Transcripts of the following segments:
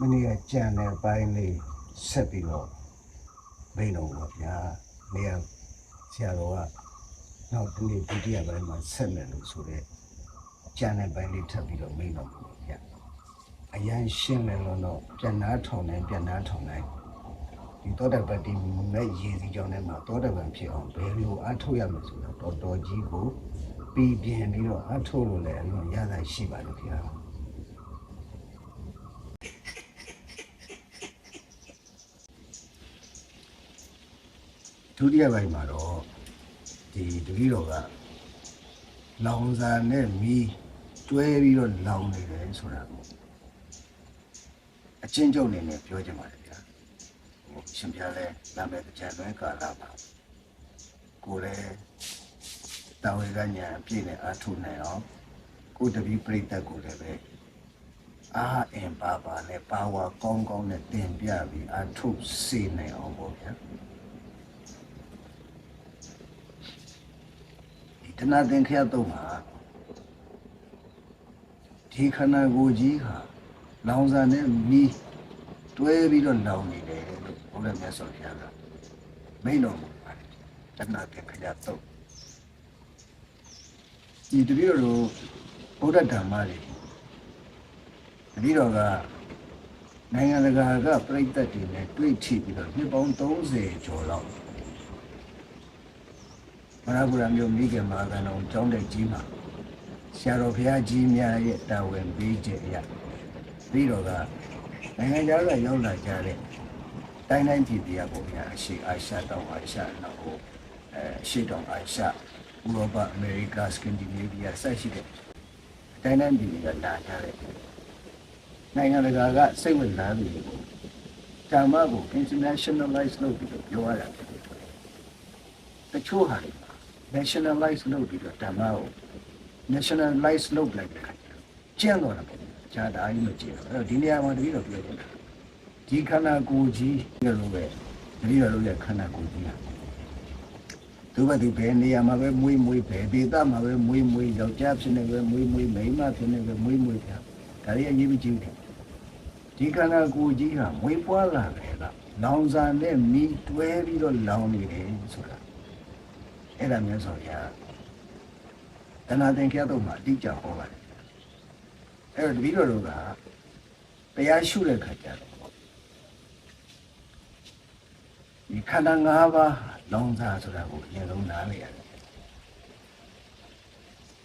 မနေ့ကကြံတဲ့ပိုင်းလေးဆက်ပြီးတော့မိန်တော့ပါဗျာနေရာဆရာတော်ကနောက်တစ်နေ့ဒုတိယပိုင်းမှာဆက်မယ်လို့ဆိုတော့ကြံတဲ့ပိုင်းလေးထပ်ပြီးတော့မိန်တော့ပါဗျာအရန်ရှင်းတယ်လို့တော့ပြန်နာထောင်တယ်ပြန်နာထောင်တယ်ဒီသောတပတ္တိမဲ့ရည်စီကြောင့်လည်းမှာသောတပန်ဖြစ်အောင်ဘယ်လိုအထုတ်ရမလဲဆိုတော့တော်တော်ကြီးကိုပြီးပြင်းပြီးတော့အထုတ်လို့လည်းအလုံးရတာရှိပါလို့ခင်ဗျာ ဒုတိယပိုင်းမှာတော့ဒီတတိတော်ကလောင်စာနဲ့မီးတွဲပြီးတော့လောင်နေတယ်ဆိုတာကိုအချင်းကျုပ်အနေနဲ့ပြောချင်ပါတယ်ဗျာဟိုရှင်ပြလဲနာမည်ကြံလွဲကာလာပါကိုလည်းတာဝေကညာအပြည့်နဲ့အားထုတ်နိုင်အောင်ကိုတပီပြိတ္တကိုလည်းပဲအားအင်ပါပါနဲ့ပါဝါကောင်းကောင်းနဲ့တင်ပြပြီးအားထုတ်စေနိုင်အောင်ပေါ့ဗျာ ဒီတဏှာသင်္ခရတုံးဟာဒီခန္ဓာကိုယ်ကြီးဟာလောင်စာနဲ့မီးတွဲပြီးတော့လောင်နေတယ်လို့ဘုရားမြတ်စွာဘုရားကမိန့်တော်မူပါတယ်တဏှာသင်္ခရတုံးဒီတပည့်တော်ဘုရားဓမ္မတွေတပည့်တော်ကနိုင်ငံတကာကပြိဿတ်တွေနဲ့တွေ့ထိပြီးတော့နှစ်ပေါင်း30ကျော်လောက် မရဗုဒ္ဓမျိုးမိခင်မာကံတော်ကျောင်းတဲ့ကြီးမှာဆရာတော်ဘုရားကြီးများရဲ့တာဝန်ပေးခြင်းအရပြီးတော့ကနိုင်ငံခြားကရောက်လာကြတဲ့တိုင်းတိုင်းပြည်ပြည်ပေါ့ဗျာအရှိအာရှတောင်အာရှနောက်ကိုအဲအရှိတောင်အာရှဥရောပအမေရိကစကန်ဒီနေးဗီးယားဆက်ရှိတဲ့တိုင်းတိုင်းပြည်ပြည်ကလာကြတဲ့နိုင်ငံတကာကစိတ်ဝင်စားပြီးဓမ္မကို internationalize လုပ်ပြီးတော့ပြောရတာဖြစ်တယ်တချို့ဟာတွေ nationalize လုပ်ပြီးတော့ဓမ္မကို nationalize လုပ်လိုက်တဲ့အခါကျကျန်းတော့တာပေါ့။ဈာတာကြီးမကျင်းတော့အဲ့တော့ဒီနေရာမှာတတိတော့ပြောချင်တာဒီခန္ဓာကိုယ်ကြီးလို့ပဲတတိတော်လို့ရခန္ဓာကိုယ်ကြီးဟာသူကဒီဘယ်နေရာမှာပဲမွေးမွေးပဲဒေသမှာပဲမွေးမွေးယောက်ျားဖြစ်နေပဲမွေးမွေးမိန်းမဖြစ်နေပဲမွေးမွေးပြဒါတွေအရေးမကြီးဘူးဒီခန္ဓာကိုယ်ကြီးဟာမွေးပွားလာတယ်ကလောင်စာနဲ့မိတွဲပြီးတော့လောင်နေတယ်ဆိုတာ အဲ့ဒါမျိုးဆိုရာတဏှာသင်္ခရတော့မှအတိအကျဟောပါတယ်အဲ့တော့တပည့်တော်တို့ကတရားရှုတဲ့ခါကျတော့ဒီခန္ဓာ၅ပါးလောင်စာဆိုတာကိုအရင်ဆုံးနားလည်ရတယ်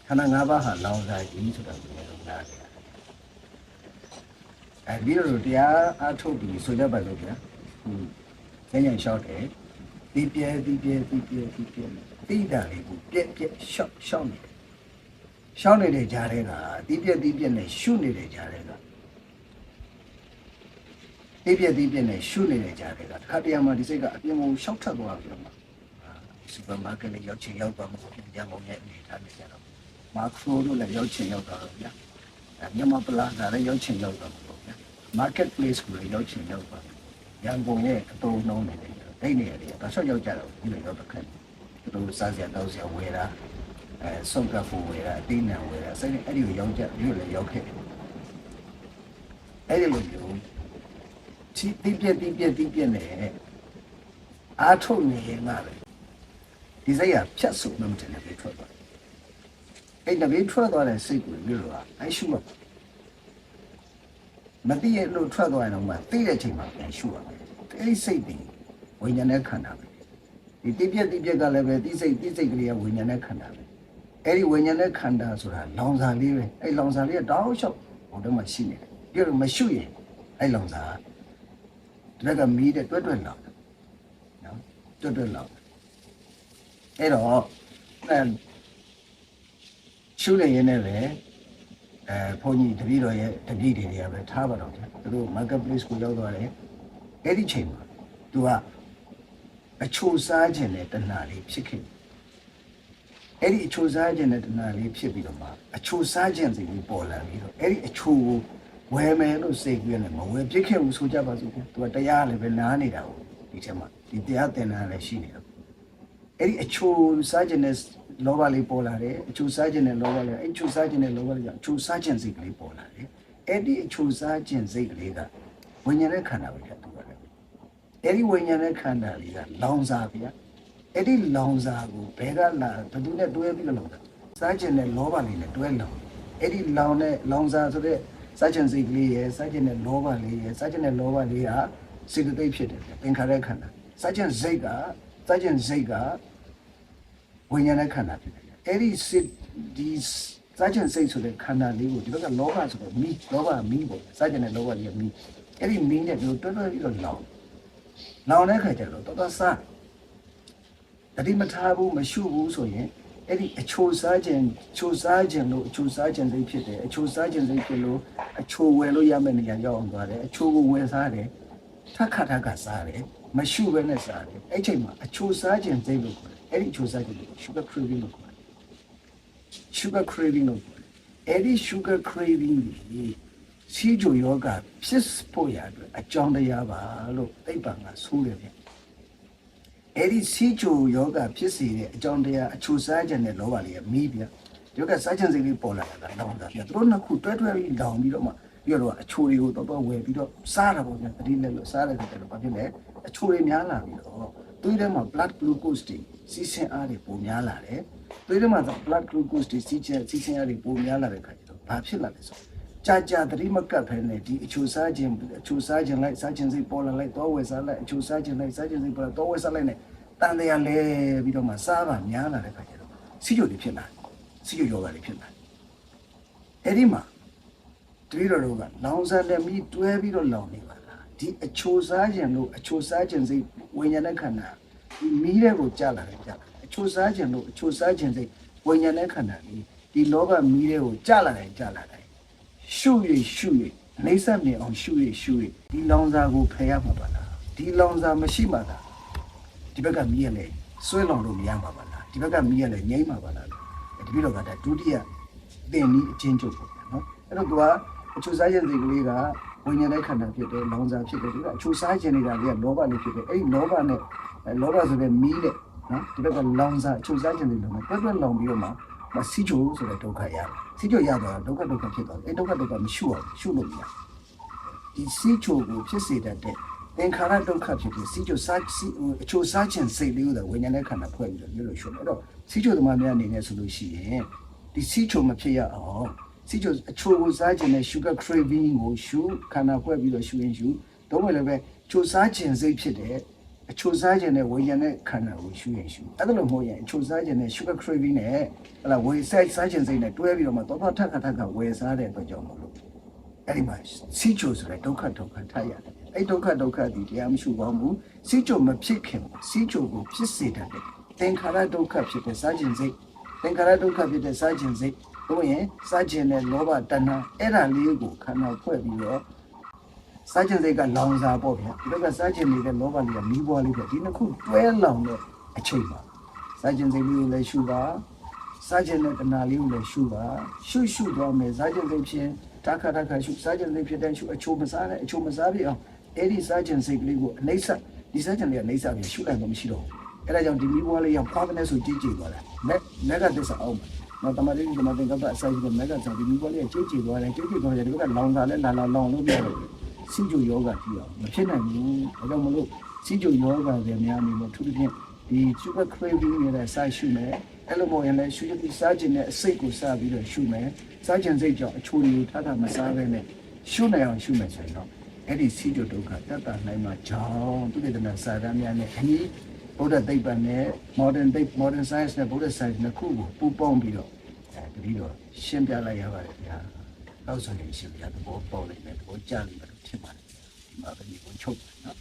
ခန္ဓာ၅ပါးဟာလောင်စာကြီးဆိုတာကိုအရင်ဆုံးနားလည်ရတယ်အဲ့ဒီလိုတရားအထုတ်ပြီးဆိုကြပါလို့ဗျာဟင်းဉာဏ်လျှောက်တယ်ဒီပြဲဒီပြဲဒီပြဲဒီပြဲ တိတာလေးကိုပြက်ပြက်ရှောက်ရှောက်နေတယ်ရှောက်နေတဲ့ကြားထဲကဒီပြက်ဒီပြက်နဲ့ရှုနေတဲ့ကြားထဲကဒီပြက်ဒီပြက်နဲ့ရှုနေတဲ့ကြားထဲကတစ်ခါတရံမှာဒီစိတ်ကအပြင်ကိုရှောက်ထပ်သွားပြီးတော့မှစူပါမားကတ်လေးရောက်ချင်ရောက်သွားမှရန်ကုန်ရဲ့အနေထားနဲ့ကျတော့မာခရိုတို့လည်းရောက်ချင်ရောက်သွားတော့ဗျာမြန်မာပလာဇာလည်းရောက်ချင်ရောက်သွားမှာပေါ့ဗျာ market place ကိုလည်းရောက်ချင်ရောက်သွားရန်ကုန်ရဲ့အတုံးနှုံးတွေလည်းဒိတ်နေရတယ်ဒါဆော့ရောက်ကြတော့ဒီလိုရောက်တော့ခက် သူတို့စားစရာတောက်စရာဝယ်တာအဲဆုံးကပ်ဖို့ဝယ်တာအတင်းနံဝယ်တာစိတ်နဲ့အဲ့ဒီကိုရောက်ကြဒီလိုလည်းရောက်ခဲ့တယ်အဲ့ဒီလိုမျိုးချီတိပြက်တိပြက်တိပြက်နဲ့အားထုတ်နေရင်ကပဲဒီစိတ်ကဖြတ်ဆိုမှမတင်လည်းထွက်သွားအဲ့ဒါပြီးထွက်သွားတဲ့စိတ်ကိုမျိုးတော့အဲ့ရှုမှမသိရလို့ထွက်သွားရင်တော့မှသိတဲ့ချိန်မှာပြန်ရှုရမယ်အဲ့ဒီစိတ်တွေဝိညာဉ်နဲ့ခန္ဓာပဲ ဒီတိပြက်တိပြက်ကလည်းပဲတိစိတ်တိစိတ်ကလေးကဝိညာဉ်နဲ့ခန္ဓာပဲအဲ့ဒီဝိညာဉ်နဲ့ခန္ဓာဆိုတာလောင်စာလေးပဲအဲ့လောင်စာလေးကတောက်လျှောက်ဟိုတော့မှရှိနေတယ်ပြီးတော့မရှုရင်အဲ့လောင်စာတရက်ကမီးတဲ့တွတ်တွတ်လောင်နော်တွတ်တွတ်လောင်အဲ့တော့အဲရှုနေရင်လည်းပဲအဲဘုန်းကြီးတပည့်တော်ရဲ့တပည့်တွေတွေကပဲထားပါတော့တယ်သူတို့ marketplace ကိုရောက်သွားတယ်အဲ့ဒီချိန်မှာသူက အချိုစားခြင်းနဲ့တဏှာလေးဖြစ်ခဲ့တယ်အဲ့ဒီအချိုစားခြင်းနဲ့တဏှာလေးဖြစ်ပြီးတော့မှအချိုစားခြင်းစီကိုပေါ်လာပြီးတော့အဲ့ဒီအချိုကိုဝယ်မယ်လို့စိတ်ကူးရတယ်မဝယ်ဖြစ်ခဲ့ဘူးဆိုကြပါစို့သူကတရားလည်းပဲနားနေတာကိုဒီချက်မှာဒီတရားသင်တာလည်းရှိနေတော့အဲ့ဒီအချိုစားခြင်းနဲ့လောဘလေးပေါ်လာတယ်အချိုစားခြင်းနဲ့လောဘလေးအဲ့အချိုစားခြင်းနဲ့လောဘလေးကြောင့်အချိုစားခြင်းစိတ်ကလေးပေါ်လာတယ်အဲ့ဒီအချိုစားခြင်းစိတ်ကလေးကဝိညာဉ်နဲ့ခန္ဓာပဲဖြစ်တယ်ဗျ အဲ့ဒီဝိညာဉ်နဲ့ခန္ဓာလေးကလောင်စာဗျအဲ့ဒီလောင်စာကိုဘယ်ကလာဘယ်သူနဲ့တွဲပြီးတော့လောင်တာစားခြင်းနဲ့လောဘလေးနဲ့တွဲလောင်အဲ့ဒီလောင်တဲ့လောင်စာဆိုတဲ့စားခြင်းစိတ်ကလေးရယ်စားခြင်းနဲ့လောဘလေးရယ်စားခြင်းနဲ့လောဘလေးကစေတသိက်ဖြစ်တယ်ဗျသင်္ခါရခန္ဓာစားခြင်းစိတ်ကစားခြင်းစိတ်ကဝိညာဉ်နဲ့ခန္ဓာဖြစ်တယ်အဲ့ဒီစိတ်ဒီစားခြင်းစိတ်ဆိုတဲ့ခန္ဓာလေးကိုဒီဘက်ကလောဘဆိုတော့မီးလောဘကမီးပေါ့စားခြင်းနဲ့လောဘလေးကမီးအဲ့ဒီမီးနဲ့ဒီလိုတွဲတွဲပြီးတော့လောင် လောင်တဲ့ခါကျတော့တော်တော်စားတတိမထားဘူးမရှုဘူးဆိုရင်အဲ့ဒီအချိုစားခြင်းချိုစားခြင်းလို့အချိုစားခြင်းစိတ်ဖြစ်တယ်အချိုစားခြင်းစိတ်ဖြစ်လို့အချိုဝယ်လို့ရမယ့်နေရာရောက်အောင်သွားတယ်အချိုကိုဝယ်စားတယ်ထက်ခါထက်ကစားတယ်မရှုဘဲနဲ့စားတယ်အဲ့ချိန်မှာအချိုစားခြင်းစိတ်လို့ခေါ်တယ်အဲ့ဒီအချိုစားခြင်းကို sugar craving လို့ခေါ်တယ် sugar craving လို့ခေါ်တယ်အဲ့ဒီ sugar craving ကြီး စီဂျိုယောဂဖြစ်ဖို့ရအတွက်အကြောင်းတရားပါလို့သိပ္ပံကဆိုတယ်ဗျအဲ့ဒီစီဂျိုယောဂဖြစ်စေတဲ့အကြောင်းတရားအချိုစားခြင်းနဲ့လောဘလေးကမီးဗျယောဂစားခြင်းစိတ်လေးပေါ်လာတာကလောင်တာဗျသူတို့နှစ်ခုတွဲတွဲပြီးလောင်ပြီးတော့မှပြီးတော့အချိုတွေကိုတော့တော့ဝယ်ပြီးတော့စားတာပေါ့ဗျတတိလက်လို့စားတဲ့ခါကျတော့ဘာဖြစ်လဲအချိုတွေများလာပြီးတော့သွေးထဲမှာ blood glucose တွေစီးဆင်းအားတွေပုံများလာတယ်သွေးထဲမှာ blood glucose တွေစီးချစီးဆင်းအားတွေပုံများလာတဲ့ခါကျတော့ဘာဖြစ်လာလဲဆို ကြာကြာသတိမကပ်ဖဲနဲ့ဒီအချိုစားခြင်းအချိုစားခြင်းလိုက်စားခြင်းစိတ်ပေါ်လာလိုက်တော့ဝယ်စားလိုက်အချိုစားခြင်းလိုက်စားခြင်းစိတ်ပေါ်လာတော့ဝယ်စားလိုက်နဲ့တန်တရားလဲပြီးတော့မှစားပါများလာတဲ့ခါကျတော့စီးကြိုတွေဖြစ်လာစီးကြိုယောဂတွေဖြစ်လာအဲ့ဒီမှာတတိတော်တို့ကလောင်စားတဲ့မိတွဲပြီးတော့လောင်နေပါလားဒီအချိုစားခြင်းလို့အချိုစားခြင်းစိတ်ဝိညာဉ်နဲ့ခန္ဓာဒီမီးတဲ့ကိုကြာလာတယ်ကြာလာအချိုစားခြင်းလို့အချိုစားခြင်းစိတ်ဝိညာဉ်နဲ့ခန္ဓာဒီဒီလောကမီးတဲ့ကိုကြာလာတယ်ကြာလာတယ် ရှုရရှုရနေဆက်မြင်အောင်ရှုရရှုရဒီလောင်စာကိုဖယ်ရမှာပါလားဒီလောင်စာမရှိမှသာဒီဘက်ကမီးရလေဆွဲလောင်လို့မရမှာပါလားဒီဘက်ကမီးရလေငြိမ့်မှာပါလားဒီပြီးတော့ကဒါဒုတိယသင်နည်းအချင်းချုပ်ပေါ့နော်အဲ့တော့သူကအချိုစားခြင်းစိတ်ကလေးကဝိညာဉ်နဲ့ခန္ဓာဖြစ်တယ်လောင်စာဖြစ်တယ်ဒီကအချိုစားခြင်းနေတာလေးကလောဘလေးဖြစ်တယ်အဲ့ဒီလောဘနဲ့အဲလောဘဆိုတဲ့မီးနဲ့နော်ဒီဘက်ကလောင်စာအချိုစားခြင်းတွေလုံးနဲ့တွဲတွဲလောင်ပြီးတော့မှမစီချိုဆိုတဲ့ဒုက္ခရတယ် စီချိုရတော့ဒုက္ခဒုက္ခဖြစ်သွားတယ်အဲ့ဒုက္ခဒုက္ခမရှုအောင်ရှုလို့မရဒီစီချိုကိုဖြစ်စေတတ်တဲ့သင်္ခါရဒုက္ခဖြစ်ပြီးစီချိုစားစီအချိုစားခြင်းစိတ်လေးကိုဝိညာဉ်နဲ့ခန္ဓာဖွဲ့ပြီးတော့မျိုးလို့ရှုတယ်အဲ့တော့စီချိုသမားများအနေနဲ့ဆိုလို့ရှိရင်ဒီစီချိုမဖြစ်ရအောင်စီချိုအချိုကိုစားခြင်းနဲ့ sugar craving ကိုရှုခန္ဓာဖွဲ့ပြီးတော့ရှုရင်ရှုတော့လည်းပဲချိုစားခြင်းစိတ်ဖြစ်တဲ့ အချိုစားခြင်းနဲ့ဝေယံနဲ့ခန္ဓာကိုရှုရင်ရှုအဲ့ဒါလို့မဟုတ်ရင်အချိုစားခြင်းနဲ့ sugar craving နဲ့ဟလာဝေဆိုင်စားခြင်းစိတ်နဲ့တွဲပြီးတော့မှတော့တော့ထက်ခါထက်ခါဝယ်စားတဲ့အတွက်ကြောင့်မလို့အဲ့ဒီမှာစီချိုဆိုတဲ့ဒုက္ခဒုက္ခထရတယ်အဲ့ဒုက္ခဒုက္ခဒီတရားမရှိပါဘူးစီချိုမဖြစ်ခင်စီချိုကိုဖြစ်စေတတ်တဲ့သင်္ခါရဒုက္ခဖြစ်တဲ့စားခြင်းစိတ်သင်္ခါရဒုက္ခဖြစ်တဲ့စားခြင်းစိတ်တို့ရင်စားခြင်းနဲ့လောဘတဏှာအဲ့ဒါလေးကိုခန္ဓာဖွဲ့ပြီးတော့ စားခြင်းစိတ်ကလောင်စာပေါ့ဗျာဒီဘက်ကစားခြင်းနေတဲ့လောဘလေးကမီးပွားလေးပဲဒီနှစ်ခုတွဲလောင်တဲ့အချိန်ပါစားခြင်းစိတ်လေးကိုလည်းရှုပါစားခြင်းနဲ့တဏှာလေးကိုလည်းရှုပါရှုရှုသွားမယ်စားခြင်းစိတ်ဖြင့်တခါတခါရှုစားခြင်းစိတ်ဖြစ်တဲ့ရှုအချိုမစားနဲ့အချိုမစားပြအောင်အဲ့ဒီစားခြင်းစိတ်ကလေးကိုအနိစ္စဒီစားခြင်းလေးကအနိစ္စပြီးရှုလိုက်မှမရှိတော့ဘူးအဲ့ဒါကြောင့်ဒီမီးပွားလေးရောက်ဖွားကနေဆိုကြည့်ကြည့်သွားတယ်မက်မက်ကသစ္စာအောင်နော်တမလေးဒီမှာသင်္ကပ္ပအစာကြီးကမက်ကဆိုဒီမီးပွားလေးကကြည့်ကြည့်သွားတယ်ကြည့်ကြည့်သွားတယ်ဒီဘက်ကလောင်စာနဲ့လာလာလောင်လို့ပြရတယ် စီဂျိုယောဂကြည့်အောင်မဖြစ်နိုင်ဘူးဒါကြောင့်မလို့စီဂျိုယောဂတွေများနေလို့သူတို့ဖြင့်ဒီ sugar craving နဲ့စာရှုမယ်အဲ့လိုမျိုးရင်လည်းရှုပြီးစားခြင်းနဲ့အစိတ်ကိုစားပြီးတော့ရှုမယ်စားခြင်းစိတ်ကြောင့်အချိုးတွေကိုထားတာမစားဘဲနဲ့ရှုနိုင်အောင်ရှုမယ်ဆိုရင်တော့အဲ့ဒီစီဂျိုဒုက္ခတတ်တာနိုင်မှာကြောင်းသူတွေတည်းစာတမ်းများနဲ့အညီဗုဒ္ဓသိပ္ပံနဲ့ modern သိ modern science နဲ့ဗုဒ္ဓ science နှစ်ခုကိုပူးပေါင်းပြီးတော့အဲဒီတော့ရှင်းပြလိုက်ရပါတယ်ဗျာ နောက်ဆိုရင်ရှင်ပြသဘောပေါက်လိမ့်မယ်သဘောကျလိမ့်မယ်လို့ထင်ပါတယ်ဒီမှာပဲဒီကိုချုပ်တယ်နော်